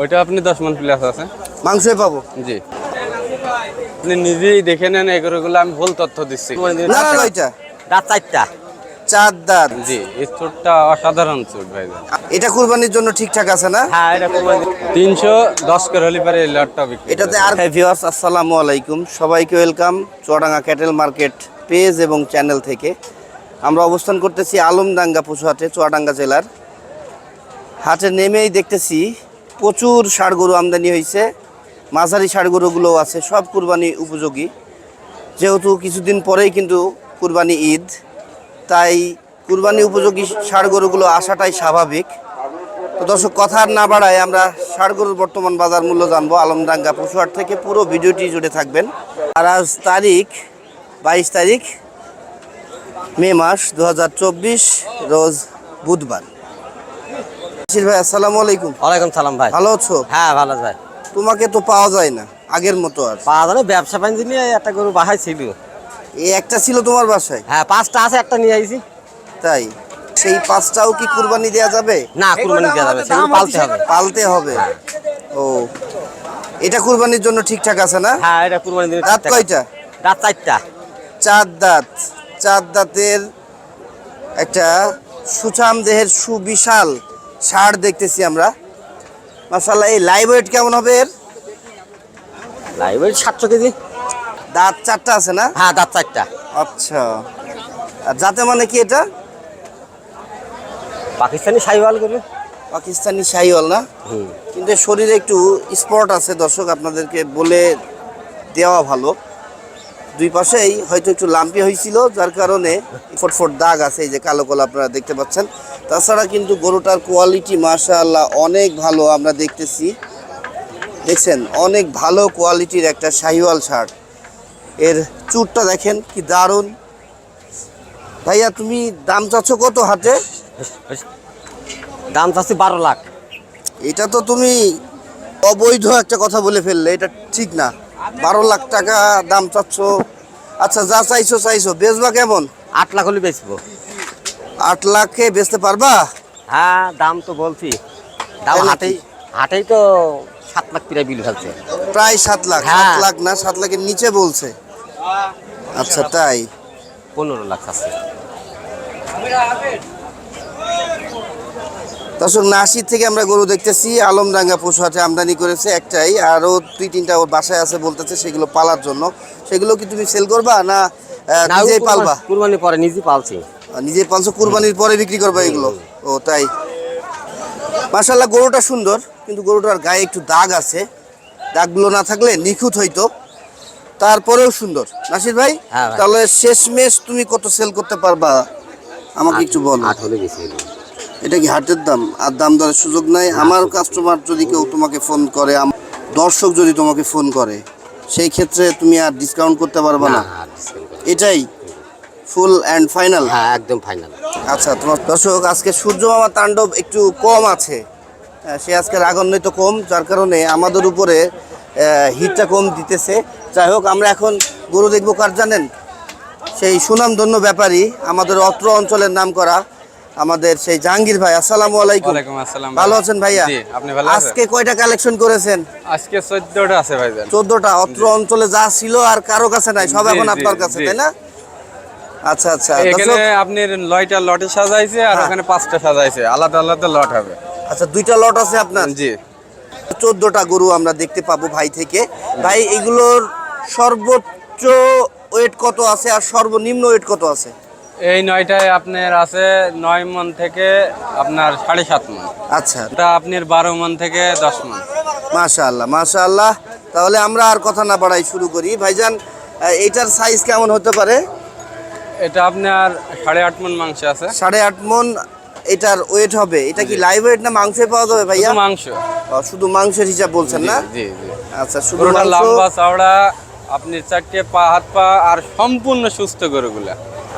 ওইটা আপনি দশ মন প্লাস আছে। মাংসই পাবো। জি। আপনি নিজেই দেখে নেন এগুলোগুলো আমি ভুল তথ্য দিচ্ছি। না না ওইটা রাত চারটা। চার দাঁত। জি এই চুটটা অসাধারণ চুট ভাই এটা কুরবানির জন্য ঠিকঠাক আছে না? হ্যাঁ এটা কোরবানি। তিনশো দশ করে হলে পারে এই লটটা বিক্রি এটাতে আর ভিউয়ার্স আসসালামু আলাইকুম। সবাইকে welcome Chuadanga cattle market page এবং চ্যানেল থেকে। আমরা অবস্থান করতেছি আলমডাঙ্গা পশুহাটে চুয়াডাঙ্গা জেলার। হাটে নেমেই দেখতেছি প্রচুর ষাড় গরু আমদানি হয়েছে। মাঝারি ষাড় গরুগুলোও আছে, সব কুরবানি উপযোগী। যেহেতু কিছুদিন পরেই কিন্তু কুরবানি ঈদ, তাই কুরবানি উপযোগী ষাড় গরুগুলো আসাটাই স্বাভাবিক। তো দর্শক, কথা না বাড়ায় আমরা ষাড় গরুর বর্তমান বাজার মূল্য জানব আলমডাঙ্গা পশুহাট থেকে পুরো ভিডিওটি জুড়ে থাকবেন। আর আজ তারিখ, বাইশ তারিখ, মে মাস দু হাজার চব্বিশ, রোজ বুধবার। শির ভাই আসসালামু আলাইকুম। ওয়ালাইকুম সালাম ভাই। ভালো আছো? হ্যাঁ ভালো ভাই। তোমাকে তো পাওয়া যায় না আগের মতো আর। পাওয়া যাবে ব্যবসা বাণিজ্য নিয়ে একটা গরু বাহাই ছিল। এই একটা ছিল তোমার বাসায়? হ্যাঁ পাঁচটা আছে একটা নিয়ে আইছি। তাই? সেই পাঁচটাও কি কুরবানি দেওয়া যাবে? না কুরবানি দেওয়া যাবে সেগুলো পালতে হবে। পালতে হবে। ও। এটা কুরবানির জন্য ঠিকঠাক আছে না? হ্যাঁ এটা কুরবানি দিলে রাত কয়টা? রাত চারটা। চার দাঁত। চার দাঁতের একটা সুচাম দেহের সুবিশাল ষাড় দেখতেছি আমরা। মাসাল্লাহ এই লাইভ ওয়েট কেমন হবে এর? লাইভ সাতশো কেজি। দাঁত চারটা আছে না? হ্যাঁ দাঁত চারটা। আচ্ছা। আর যাতে মানে কি এটা? পাকিস্তানি সাইওয়াল গরু। পাকিস্তানি শাহিওয়াল না? কিন্তু শরীরে একটু স্পট আছে দর্শক আপনাদেরকে বলে দেওয়া ভালো। দুই পাশেই হয়তো একটু লাম্পি হয়েছিল যার কারণে ফটফট দাগ আছে এই যে কালো কলা আপনারা দেখতে পাচ্ছেন। তাছাড়া কিন্তু গরুটার কোয়ালিটি মাশাআল্লাহ অনেক ভালো আমরা দেখতেছি। দেখছেন? অনেক ভালো কোয়ালিটির একটা শাহিওয়াল শার্ট এর চুরটা দেখেন কি দারুণ। ভাইয়া তুমি দাম চাচ্ছ কত হাটে? দাম চাচ্ছি বারো লাখ। এটা তো তুমি অবৈধ একটা কথা বলে ফেললে এটা ঠিক না। বারো লাখ টাকা দাম চাচ্ছ। আচ্ছা যা চাইছো চাইছো। বেচবা কেমন? আট লাখ হলে বেচবো। আট লাখে বেচতে পারবা? হ্যাঁ দাম তো বলছি। দাম হাটেই হাটেই তো সাত লাখ প্রায় বিল ফেলছে। প্রায় সাত লাখ হ্যাঁ। সাত লাখ না সাত লাখের নিচে বলছে। আচ্ছা তাই? পনেরো লাখ আছে। দর্শক নাসির থেকে আমরা গরু দেখতেছি আলমডাঙ্গা পশু হাটে আমদানি করেছে একটাই আরও দুই তিনটা ওর বাসায় আছে বলতেছে সেগুলো পালার জন্য। সেগুলো কি তুমি সেল করবা না নিজেই পালবা? কুরবানি পরে নিজে পালছি। আর নিজে পালছো কুরবানির পরে বিক্রি করবে এগুলো। ও তাই। মাশাল্লাহ গরুটা সুন্দর কিন্তু গরুটার গায়ে একটু দাগ আছে। দাগগুলো না থাকলে নিখুঁত হইতো তারপরেও সুন্দর। নাসির ভাই হ্যাঁ। তাহলে শেষমেশ তুমি কত সেল করতে পারবা? আমাকে একটু বলো। এটা কি হাটের দাম? আর দাম দরের সুযোগ নাই? আমার কাস্টমার যদি কেউ তোমাকে ফোন করে দর্শক যদি তোমাকে ফোন করে সেই ক্ষেত্রে তুমি আর ডিসকাউন্ট করতে পারবা না। এটাই। ফুল অ্যান্ড ফাইনাল হ্যাঁ একদম ফাইনাল আচ্ছা তোমার দর্শক আজকে সূর্য মামা তাণ্ডব একটু কম আছে। সে আজকে রাগান্বিত কম যার কারণে আমাদের উপরে হিটটা কম দিতেছে। যাই হোক আমরা এখন গরু দেখব কার জানেন? সেই সুনামধন্য ব্যাপারী আমাদের অত্র অঞ্চলের নাম করা আমাদের সেই জাহাঙ্গীর ভাই। আসসালামু আলাইকুম। আসসালাম ভালো আছেন ভাইয়া? আপনি ভালো আজকে কয়টা কালেকশন করেছেন? আজকে চোদ্দটা আছে ভাইজান। চোদ্দটা অত্র অঞ্চলে যা ছিল আর কারও কাছে নাই সব এখন আপনার কাছে তাই না? আচ্ছা আচ্ছা। এখানে আপনার লয়টা লটে সাজাইছে আর হ্যাঁ। ওখানে পাঁচটা সাজাইছে। আলাদা আলাদা লট হবে। আচ্ছা দুইটা লট আছে আপনার? জি। চোদ্দটা গরু আমরা দেখতে পাবো ভাই থেকে। ভাই এগুলোর সর্বোচ্চ ওয়েট কত আছে আর সর্বনিম্ন ওয়েট কত আছে? এই নয়টায় আপনার আছে নয় মন থেকে আপনার সাড়ে সাত মন। আচ্ছা। এটা আপনার বারো মন থেকে দশ মন। মাশাআল্লাহ মাশাআল্লাহ। তাহলে আমরা আর কথা না বাড়াই শুরু করি। ভাইজান এইটার সাইজ কেমন হতে পারে? এটা আপনার সাড়ে আট মন মাংস আছে। সাড়ে আট মন এটার ওয়েট হবে। এটা কি লাইভ ওয়েট না মাংসে পাওয়া যাবে ভাইয়া? মাংস। শুধু মাংসের হিসাব বলছেন না? জি জি আচ্ছা শুধু লম্বা চওড়া আপনি চারটে পা হাত পা আর সম্পূর্ণ সুস্থ গরুগুলা।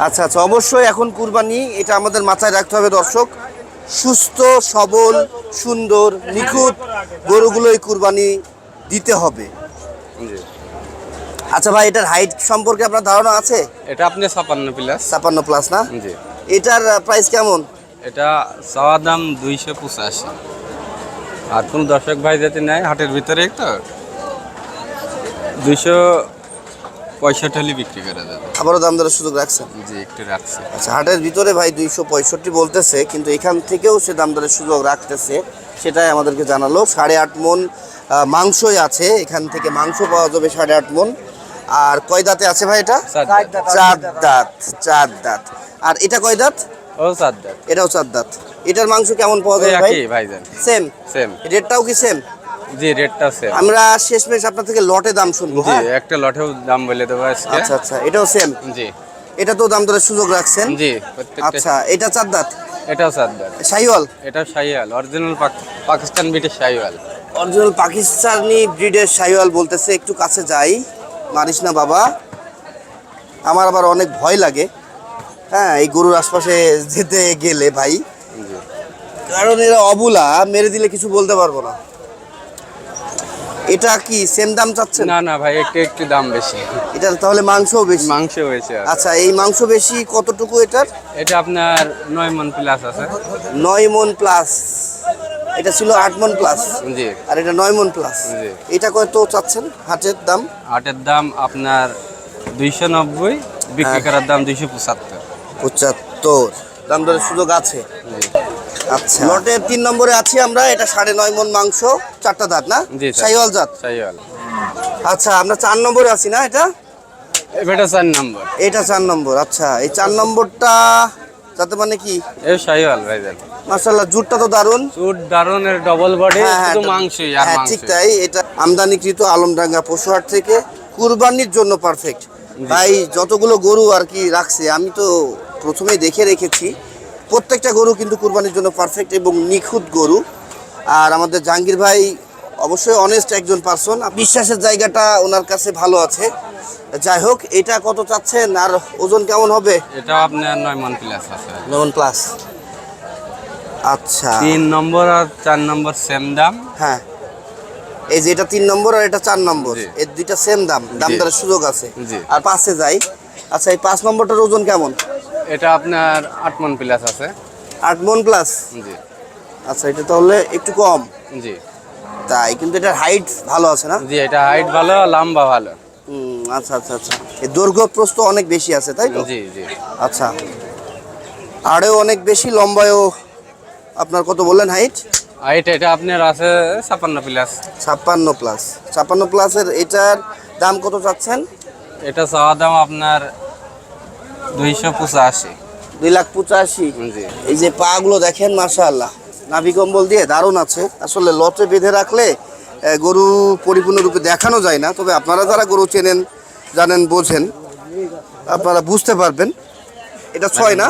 আচ্ছা আচ্ছা অবশ্যই এখন কুরবানি এটা আমাদের মাথায় রাখতে হবে দর্শক। সুস্থ সবল সুন্দর নিখুঁত গরুগুলোই কুরবানি দিতে হবে। আচ্ছা ভাই এটার হাইট সম্পর্কে আপনার ধারণা আছে? এটা আপনি ছাপান্ন প্লাস ছাপান্ন প্লাস না? জি। এটার প্রাইস কেমন? এটা চাওয়া দাম দুইশো পঁচাশি। আর কোন দর্শক ভাই যাতে নেয় হাটের ভিতরে তো দুইশো পঁয়ষট্টি হলে বিক্রি করে দেবে। আবারও দাম দরের সুযোগ রাখছেন? জি একটু রাখছি। আচ্ছা হাটের ভিতরে ভাই দুইশো পঁয়ষট্টি বলতেছে কিন্তু এখান থেকেও সে দাম দরের সুযোগ রাখতেছে। সেটাই আমাদেরকে জানালো। সাড়ে আট মন মাংসই আছে। এখান থেকে মাংস পাওয়া যাবে সাড়ে আট মন। আর কয় দাঁতে আছে ভাই এটা? চার দাঁত। চার দাঁত আর এটা কয় দাঁত? ও চার দাঁত। এটাও চার দাঁত। এটার মাংস কেমন পাওয়া যাবে ভাই? ভাইজান। সেম সেম রেটটাও কি সেম জি রেটটা সেম আমরা শেষমেশ আপনার থেকে লটে দাম শুনব জি হ্যাঁ? একটা লটেও দাম বলে দেবো আজকে। আচ্ছা আচ্ছা এটাও সেম জি। এটা তো দাম দরের সুযোগ রাখছেন? জি আচ্ছা এটা চার দাঁত? এটাও চার দাঁত। শাহিওয়াল? এটাও শাহিওয়াল অরিজিনাল পাকিস্তান শাহিওয়াল। অরিজিনাল পাকিস্তানি ব্রিডের শাহিওয়াল বলতেছে একটু কাছে যাই। মারিস না বাবা। আমার আবার অনেক ভয় লাগে। হ্যাঁ এই গরুর আশপাশে যেতে গেলে ভাই। কারণ এরা অবুলা মেরে দিলে কিছু বলতে পারব না। এটা কি সেম দাম চাচ্ছেন? না না ভাই একটু একটু দাম বেশি। এটা তাহলে মাংসও বেশি। মাংস হয়েছে আচ্ছা এই মাংস বেশি কতটুকু এটার? এটা আপনার নয় মন প্লাস আছে। নয় মন প্লাস এটা ছিল আট মন প্লাস জি। আর এটা নয় মন প্লাস জি। এটা কত চাচ্ছেন? হাটের দাম? হাটের দাম আপনার দুইশো নব্বই বিক্রি করার দাম দুইশো পঁচাত্তর। পঁচাত্তর। দাম দরের সুযোগ আছে? আচ্ছা। লটের তিন নম্বরে আছি আমরা এটা সাড়ে নয় মন মাংস চারটা দাঁত না। শাহিওয়াল জাত? শাহিওয়াল আচ্ছা আমরা চার নম্বরে আছি না এটা? এটা চার নম্বর। এটা চার নম্বর আচ্ছা। এই চার নম্বরটা যাতে মানে কি? এই শাহিওয়াল ভাইজান মার্শাল্লাহ জুটটা তো দারুণ। চুট দারুনের ডবল বডি হ্যাঁ, হ্যাঁ, শুধু মাংসই আর হ্যাঁ মাংস ঠিক তাই এটা আমদানিকৃত আলমডাঙ্গা পশুহাট থেকে কুরবানির জন্য পারফেক্ট ভাই যতগুলো গরু আর কি রাখছে আমি তো প্রথমেই দেখে রেখেছি প্রত্যেকটা গরু কিন্তু কুরবানির জন্য পারফেক্ট এবং নিখুঁত গরু। আর আমাদের জাহাঙ্গীর ভাই অবশ্যই অনেস্ট একজন পার্সন বিশ্বাসের জায়গাটা ওনার কাছে ভালো আছে। যাই হোক এটা কত চাচ্ছেন আর ওজন কেমন হবে? এটা আপনার নয় মন প্লাস আছে। লেমন প্লাস আচ্ছা। তিন নম্বর আর চার নম্বর সেম দাম। হ্যাঁ। এই যে এটা তিন নম্বর আর এটা চার নম্বর। এর দুইটা সেম দাম। দাম। দরের সুযোগ আছে। আর পাঁচে যাই। আচ্ছা এই পাঁচ নম্বরটার ওজন কেমন? এটা আপনার আট মন প্লাস আছে। আট মন প্লাস জি। আচ্ছা এটা তাহলে একটু কম। জি। তাই কিন্তু এটার হাইট ভালো আছে না? জি এটা হাইট ভালো লম্বা ভালো। হুম আচ্ছা আচ্ছা আচ্ছা। এই দৈর্ঘ্য প্রস্থ অনেক বেশি আছে তাই তো? জি জি। আচ্ছা। আরেও অনেক বেশি লম্বায়ও আপনার কত বললেন হাইট হাইট এটা আপনার আছে ছাপান্ন প্লাস ছাপ্পান্ন প্লাস ছাপ্পান্ন প্লাসের এটার দাম কত চাচ্ছেন? এটা চাওয়া দাম আপনার দুইশো পঁচাশি। দুই লাখ পঁচাশি। জি। এই যে পা গুলো দেখেন মাশাআল্লাহ। নাভি কম্বল দিয়ে দারুণ আছে। আসলে লটে বেঁধে রাখলে গরু পরিপূর্ণরূপে দেখানো যায় না তবে আপনারা যারা গরু চেনেন জানেন বোঝেন আপনারা বুঝতে পারবেন। এটা ছয় না?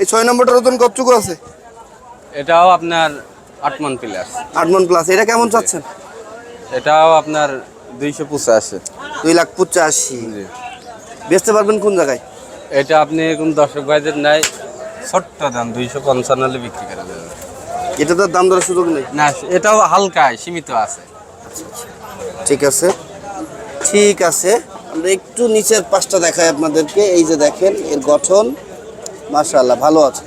এই ছয় নম্বরটার ওজন কতটুকু আছে? এটাও আপনার আট মন প্লাস আট মন প্লাস এটা কেমন চাচ্ছেন? এটাও আপনার দুইশো পঁচাশি। দুই লাখ পঁচাশি। বেচতে পারবেন কোন জায়গায়? এটা আপনি কোন দর্শক ভাইদের নাই ছোট্ট দাম দুইশো পঞ্চান্ন হলে বিক্রি করা এটা তো দাম দরের সুযোগ নেই? না এটাও হালকায় সীমিত আছে। ঠিক আছে। ঠিক আছে। আমরা একটু নিচের পাশটা দেখাই আপনাদেরকে। এই যে দেখেন এর গঠন। মাশাআল্লাহ ভালো আছে।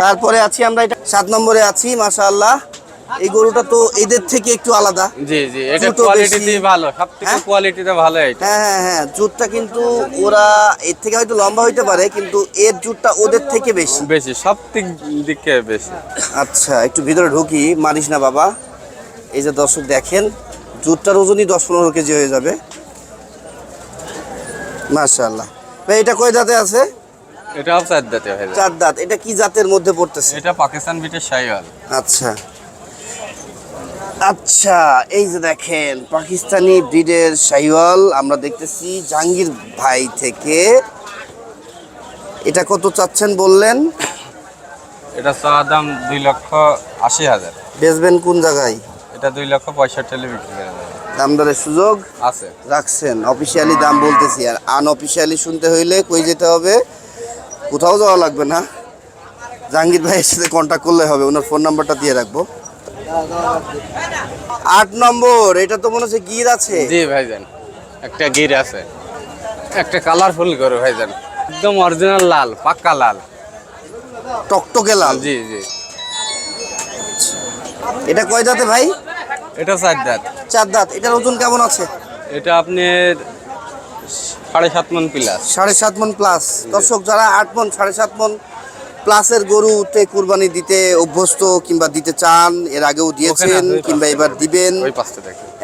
তারপরে আছি আমরা এটা সাত নম্বরে আছি মাশাআল্লাহ। এই গরুটা তো এদের থেকে একটু আলাদা। জি জি এটা কোয়ালিটিতে ভালো হ্যাঁ? কোয়ালিটিতে ভালো এটা হ্যাঁ হ্যাঁ হ্যাঁ জুটটা কিন্তু ওরা এর থেকে হয়তো লম্বা হইতে পারে কিন্তু এর জুটটা ওদের থেকে বেশি। বেশি সব দিক বেশি। আচ্ছা একটু ভিতরে ঢুকি মানিস না বাবা। এই যে দর্শক দেখেন জুটটার ওজনই দশ পনেরো কেজি হয়ে যাবে। মাশাআল্লাহ। ভাই এটা কয় দাঁতে আছে? এটাও চার দাঁতে হয়ে চার দাঁত। এটা কি জাতের মধ্যে পড়তেছে? এটা পাকিস্তান বিটের শাহিওয়াল। আচ্ছা। আচ্ছা এই যে দেখেন পাকিস্তানি ব্রিডের শাহিওয়াল আমরা দেখতেছি জাহাঙ্গীর ভাই থেকে। এটা কত চাচ্ছেন বললেন? এটা চাওয়া দাম দুই লক্ষ আশি হাজার। বেচবেন কোন জায়গায়? এটা দুই লক্ষ পঁয়ষট্টি হলে বিক্রি করে দেবে দাম দরের সুযোগ? আছে। রাখছেন অফিসিয়ালি দাম বলতেছি আর আনঅফিসিয়ালি শুনতে হইলে কই যেতে হবে? কোথাও যাওয়া লাগবে না। জাহাঙ্গীর ভাইয়ের সাথে কন্ট্যাক্ট করলে হবে ওনার ফোন নাম্বারটা দিয়ে রাখব। আট নম্বর এটা তো মনে হচ্ছে গির আছে। জি ভাইজান একটা গির আছে। একটা কালারফুল গরু ভাইজান একদম অরিজিনাল লাল পাক্কা লাল। টকটকে লাল। জি জি। এটা কয় দাঁতে ভাই? এটা চার দাঁত। চার দাঁত। এটার ওজন কেমন আছে? এটা আপনার সাড়ে সাত মন প্লাস সাড়ে সাত মন প্লাস দর্শক যারা আট মন সাড়ে সাত মন প্লাসের গরুতে কুরবানি দিতে অভ্যস্ত কিংবা দিতে চান এর আগেও দিয়েছেন কিংবা এবার দিবেন।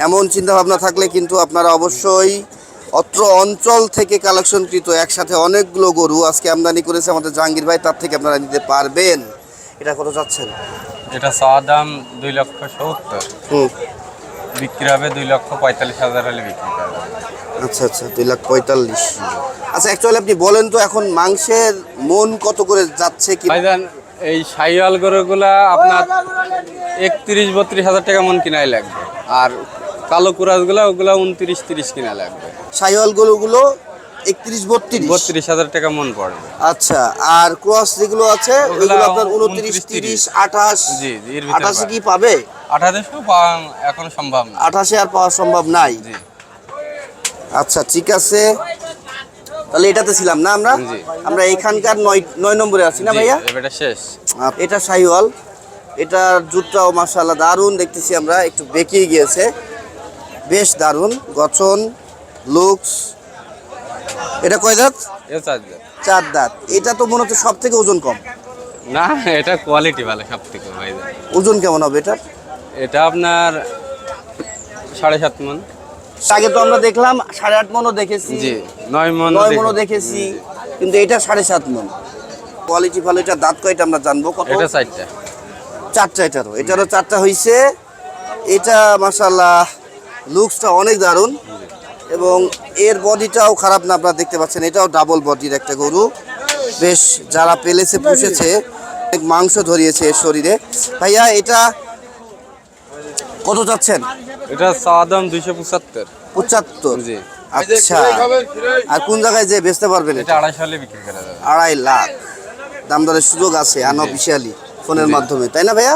এমন চিন্তা ভাবনা থাকলে কিন্তু আপনারা অবশ্যই অত্র অঞ্চল থেকে কালেকশনকৃত একসাথে অনেকগুলো গরু আজকে আমদানি করেছে আমাদের জাহাঙ্গীর ভাই তার থেকে আপনারা নিতে পারবেন। এটা কত চাচ্ছেন এটা চাওয়া দাম দুই লক্ষ সত্তর। হুম। বিক্রি হবে দুই লক্ষ পঁয়তাল্লিশ হাজার হলে বিক্রি করা আচ্ছা আচ্ছা দুই লাখ পঁয়তাল্লিশ। আচ্ছা অ্যাকচুয়ালি আপনি বলেন তো এখন মাংসের মন কত করে যাচ্ছে কি ভাইজান এই সাইওয়াল গরুগুলা আপনার একত্রিশ বত্রিশ হাজার টাকা মন কিনাই লাগবে। আর কালো কুরাজগুলা ওগুলা উনত্রিশ তিরিশ কিনা লাগবে। সাইওয়াল গরুগুলো একত্রিশ বত্রিশ। বত্রিশ হাজার টাকা মন পড়বে। আচ্ছা আর ক্রস যেগুলো আছে ওগুলো আপনার উনত্রিশ তিরিশ। আঠাশ। জি, জি, আঠাশে কি পাবে? আঠাদেশও পাওয়া এখন সম্ভব না। আঠাশে আর পাওয়া সম্ভব নাই? আচ্ছা ঠিক আছে। তাহলে এটাতে ছিলাম না আমরা? আমরা এখানকার নয় নয় নম্বরে আছি না ভাইয়া? এবারটা শেষ। এটা শাহিওয়াল এটার জুটটাও মার্শাল্লাহ দারুণ দেখতেছি আমরা একটু বেঁকিয়ে গিয়েছে। বেশ দারুণ গঠন লুকস এটা কয় দাঁত? চার দাঁত। এটা তো মনে হচ্ছে সব থেকে ওজন কম। না এটা কোয়ালিটি ভালো সব থেকে ওজন কেমন হবে এটা এটা আপনার সাড়ে সাত মন। আগে তো আমরা দেখলাম সাড়ে আট মনও দেখেছি। জি নয় মন নয় মনও দেখেছি কিন্তু এটা সাড়ে সাত মন। কোয়ালিটি ভালো এটা দাঁত কয়টা আমরা জানব? কত? এটা চারটা। চারটা এটারও। এটারও চারটা হয়েছে এটা মাসাল্লাহ লুকসটা অনেক দারুণ। এবং এর বডিটাও খারাপ না আপনারা দেখতে পাচ্ছেন। এটাও ডাবল বডির একটা গরু। বেশ যারা পেলেছে পুষেছে অনেক মাংস ধরিয়েছে এর শরীরে। ভাইয়া এটা কত চাচ্ছেন? এটা চাওয়া দাম দুইশো পঁচাত্তর। পঁচাত্তর। জি। আচ্ছা। আর কোন জায়গায় যে বেচতে পারবেন এটা? আড়াইশো হলে বিক্রি করা যাবে। আড়াই লাখ। দাম দরের সুযোগ আছে আনঅফিসিয়ালি ফোনের মাধ্যমে তাই না ভাইয়া?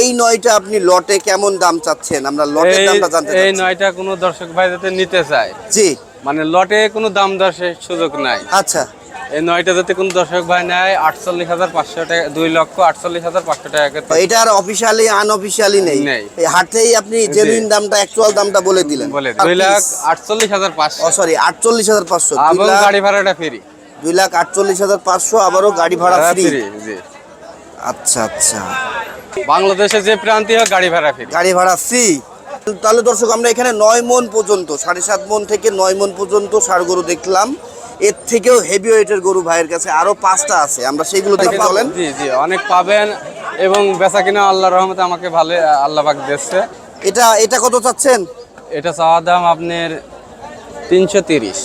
এই নয়টা আপনি লটে কেমন দাম চাচ্ছেন? আমরা লটের দামটা জানতে এই নয়টা কোনো দর্শক ভাই যাতে নিতে চায়। জি। মানে লটে কোনো দাম দর্শের সুযোগ নাই। আচ্ছা। এই নয়টা যাতে কোনো দর্শক ভাই নেয় আটচল্লিশ হাজার পাঁচশো টাকা দুই লক্ষ আটচল্লিশ হাজার পাঁচশো টাকা এটা আর অফিসিয়ালি আনঅফিসিয়ালি নেই। এই হাটেই আপনি জেনুইন দামটা অ্যাকচুয়াল দামটা বলে দিলেন। বলে দুই লাখ আটচল্লিশ হাজার পাঁচশো। সরি আটচল্লিশ হাজার পাঁচশো। গাড়ি ভাড়াটা ফ্রি দুই লাখ আটচল্লিশ হাজার পাঁচশো আবারও গাড়ি ভাড়া ফ্রি আচ্ছা আচ্ছা। বাংলাদেশে যে প্রান্তীয় গাড়ি ভাড়া ফ্রি গাড়ি ভাড়া ফ্রি তাহলে দর্শক আমরা এখানে নয় মন পর্যন্ত সাড়ে সাত মন থেকে নয় মন পর্যন্ত গরু দেখলাম। এর থেকেও হেভি ওয়েটের গরু ভাইয়ের কাছে আরও পাঁচটা আছে। আমরা সেইগুলো দেখে বলেন জি জি অনেক পাবেন এবং বেচা কিনা আল্লাহর রহমতে আমাকে ভালো আল্লাহ পাক দিচ্ছে এটা এটা কত চাচ্ছেন? এটা চাওয়া দাম আপনার তিনশো তিরিশ।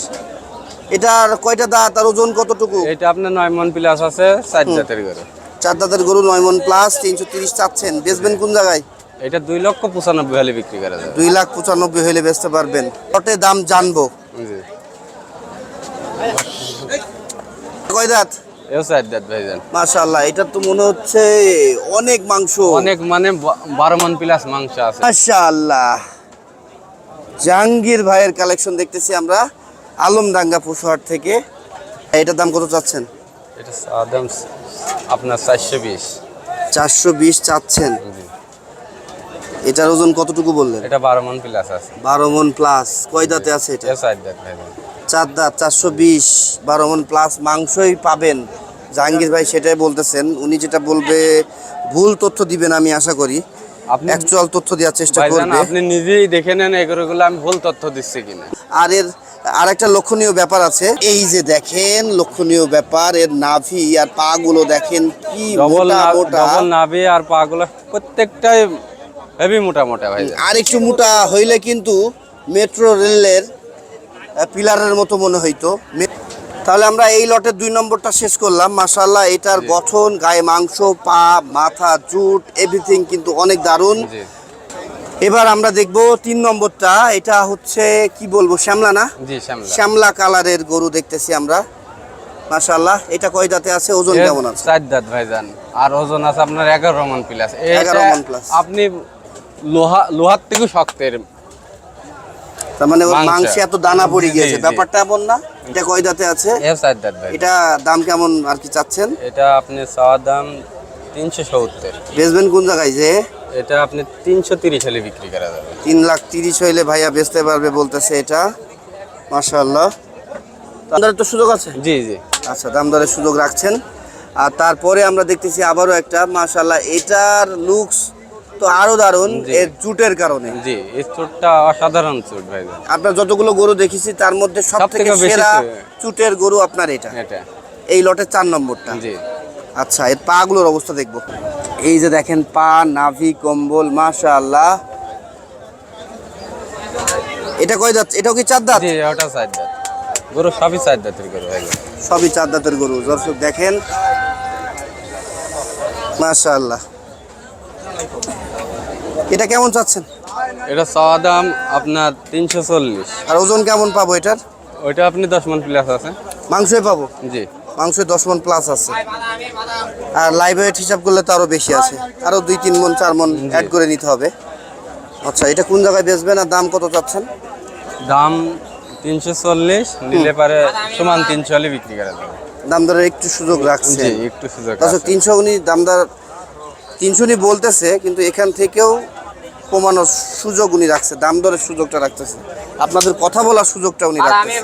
এটার কয়টা দাঁত আর ওজন কতটুকু? এটা আপনার নয় মন প্লাস আছে চার জাতের গরু। চার দাঁতের গরু নয় মন প্লাস তিনশো তিরিশ চাচ্ছেন। বেচবেন কোন জায়গায়? এটা দুই লক্ষ পঁচানব্বই হলে বিক্রি করা যাবে। দুই লাখ পঁচানব্বই হলে বেচতে পারবেন। কটে দাম জানব। জি। কয় দাঁত? এও চার জাত ভাইজান। মাশাল্লাহ এটা তো মনে হচ্ছে অনেক মাংস। অনেক মানে বারো মন প্লাস মাংস আছে। মাশাআল্লাহ। জাহাঙ্গীর ভাইয়ের কালেকশন দেখতেছি আমরা আলমডাঙ্গা পশুহাট থেকে। এটার দাম কত চাচ্ছেন? এটা দাম আপনার চারশো বিশ। চারশো বিশ চাচ্ছেন। এটার ওজন কতটুকু বললেন? এটা বারো মন প্লাস আছে। বারো মন প্লাস কয় দাঁতে আছে এটা? চার জাত ভাইজান। চার দাঁত চারশো বিশ বারো মন প্লাস মাংসই পাবেন। জাহাঙ্গীর ভাই সেটাই বলতেছেন। উনি যেটা বলবে ভুল তথ্য দিবেন আমি আশা করি। আপনি অ্যাকচুয়াল তথ্য দেওয়ার চেষ্টা করবে। আপনি নিজেই দেখে নেন এগুলোগুলো আমি ভুল তথ্য দিচ্ছি কিনা। আর এর আর একটা লক্ষণীয় ব্যাপার আছে। এই যে দেখেন লক্ষণীয় ব্যাপার এর নাভি আর পা গুলো দেখেন কি মোটা মোটা। নাভি আর পাগুলো প্রত্যেকটাই হেভি মোটা মোটা ভাইজান। আর একটু মোটা হইলে কিন্তু মেট্রো রেলের পিলারের মতো মনে হইতো। তাহলে আমরা এই লটের দুই নম্বরটা শেষ করলাম। মাশাল্লাহ এটার গঠন গায়ে মাংস পা মাথা জুট এভরিথিং কিন্তু অনেক দারুণ। এবার আমরা দেখব তিন নম্বরটা। এটা হচ্ছে কি বলব শ্যামলা না? শ্যামলা। কালারের গরু দেখতেছি আমরা। মাশাল্লাহ এটা কয় দাঁতে আছে? ওজন কেমন আছে? চার দাঁত ভাইজান। আর ওজন আছে আপনার মন প্লাস 11 মণ plus। আপনি লোহা লোহার থেকে শক্তের তার মানে ওর মাংসে এত দানা পড়ে গিয়েছে। ব্যাপারটা এমন না এটা কয় দাঁতে আছে? এটা দাম কেমন আর কি চাচ্ছেন? এটা আপনি চাওয়ার দাম তিনশো সত্তর। বেচবেন কোন জায়গায় যে? এটা আপনি তিনশো তিরিশ হলে বিক্রি করা যাবে। তিন লাখ তিরিশ হইলে ভাইয়া বেচতে পারবে বলতেছে এটা। মাশাল্লাহ দাম তো সুযোগ আছে? জি জি। আচ্ছা দাম দরের সুযোগ রাখছেন। আর তারপরে আমরা দেখতেছি আবারও একটা মাশাল্লাহ এটার লুকস তো আরও দারুণ এর জুটের কারণে। জি এই চুটটা অসাধারণ চুট ভাই আপনার যতগুলো গরু দেখেছি তার মধ্যে সব থেকে সবথেকে সেরা চুটের গরু আপনার এটা। এটা। এই লটের চার নম্বরটা। জি। আচ্ছা এর পা গুলোর অবস্থা দেখব। এই যে দেখেন পা নাভি কম্বল মাশাআল্লাহ। এটা কয় দাঁত? এটাও কি চার দাঁত? জি ওটা চার দাঁত। গরু সবই চার দাঁতের গরু ভাই সবই চার দাঁতের গরু। দর্শক দেখেন। মাশাআল্লাহ। এটা কেমন চাচ্ছেন? এটা চাওয়া দাম আপনার তিনশো চল্লিশ। আর ওজন কেমন পাবো এটার? ওইটা আপনি দশ মন প্লাস আছে। মাংসই পাবো? জি। মাংস দশ মন প্লাস আছে। আর লাইভ ওয়েট হিসাব করলে তো আরও বেশি আছে। আরও দুই তিন মন চার মন অ্যাড করে নিতে হবে। আচ্ছা এটা কোন জায়গায় বেচবেন আর দাম কত চাচ্ছেন? দাম তিনশো চল্লিশ নিলে পারে সমান তিনশো হলে বিক্রি করা যাবে। দাম দরের একটু সুযোগ রাখছে একটু সুযোগ আচ্ছা। তিনশো উনি দামদার তিনশো উনি বলতেছে কিন্তু এখান থেকেও কমানোর সুযোগ উনি রাখছে দাম দরের সুযোগটা রাখতেছে। আপনাদের কথা বলার সুযোগটা উনি রাখতেছে।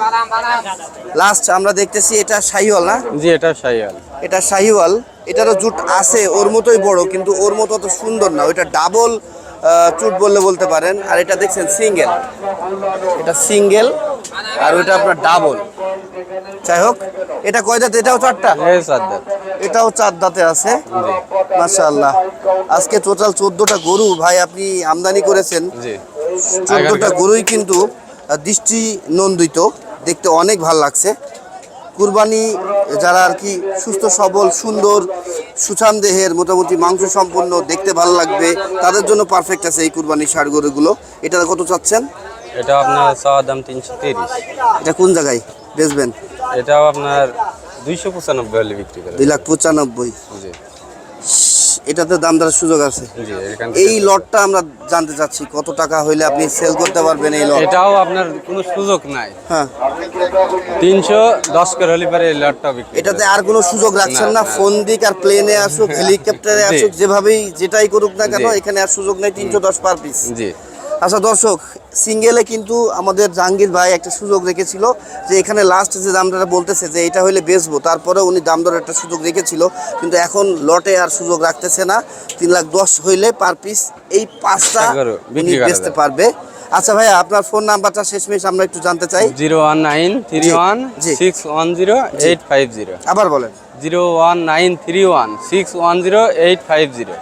লাস্ট আমরা দেখতেছি এটা শাহিওয়াল না? জি এটা সাইয়াল এটা শাহিওয়াল। এটারও জুট আছে ওর মতোই বড় কিন্তু ওর মতো তো সুন্দর না। ওইটা ডাবল চুট বললে বলতে পারেন। আর এটা দেখছেন সিঙ্গেল এটা সিঙ্গেল আর ওইটা আপনার ডাবল যাই হোক এটা কয় দাঁত? এটাও চারটা এই চার দাঁত। এটাও চার দাঁতে আছে। মাশাআল্লাহ। আজকে টোটাল চোদ্দটা গরু ভাই আপনি আমদানি করেছেন। চোদ্দটা গরুই কিন্তু দৃষ্টি নন্দিত দেখতে অনেক ভালো লাগছে। কুরবানি যারা আর কি সুস্থ সবল সুন্দর সুঠাম দেহের মোটামুটি মাংস সম্পন্ন দেখতে ভালো লাগবে। তাদের জন্য পারফেক্ট আছে এই কুরবানি ষাড় গরুগুলো। এটা কত চাচ্ছেন? এটা আপনার চাওয়া দাম তিনশো তিরিশ। এটা কোন জায়গায়? বেচবেন? এটাও আপনার দুইশো পঁচানব্বই হলে বিক্রি করে দুই লাখ পঁচানব্বই। জি। এটাতে দাম দরের সুযোগ আছে? এই লটটা আমরা জানতে চাচ্ছি কত টাকা হইলে আপনি সেল করতে পারবেন এই লট? এটাও আপনার কোনো সুযোগ নাই। হ্যাঁ। তিনশো দশ করে হলে পারে এই লটটা বিক্রি এটাতে আর কোনো সুযোগ রাখছেন না। ফোন দিক আর প্লেনে আসুক হেলিকপ্টারে আসুক যেভাবেই যেটাই করুক না কেন এখানে আর সুযোগ নেই তিনশো দশ পার পিস জি। আচ্ছা দর্শক সিঙ্গেলে কিন্তু আমাদের জাহাঙ্গীর ভাই একটা সুযোগ রেখেছিল যে এখানে লাস্ট যে দামটা বলতেছে যে এটা হইলে বেচবো তারপরে উনি দাম একটা সুযোগ রেখেছিল কিন্তু এখন লটে আর সুযোগ রাখতেছে না। তিন লাখ দশ হইলে পার পিস এই পাঁচটা উনি বেচতে পারবে। আচ্ছা ভাইয়া আপনার ফোন নাম্বারটা শেষমেশ আমরা একটু জানতে চাই। Zero one nine three one. Six one zero eight five zero. আবার বলেন। Zero one nine three one six one zero eight five zero.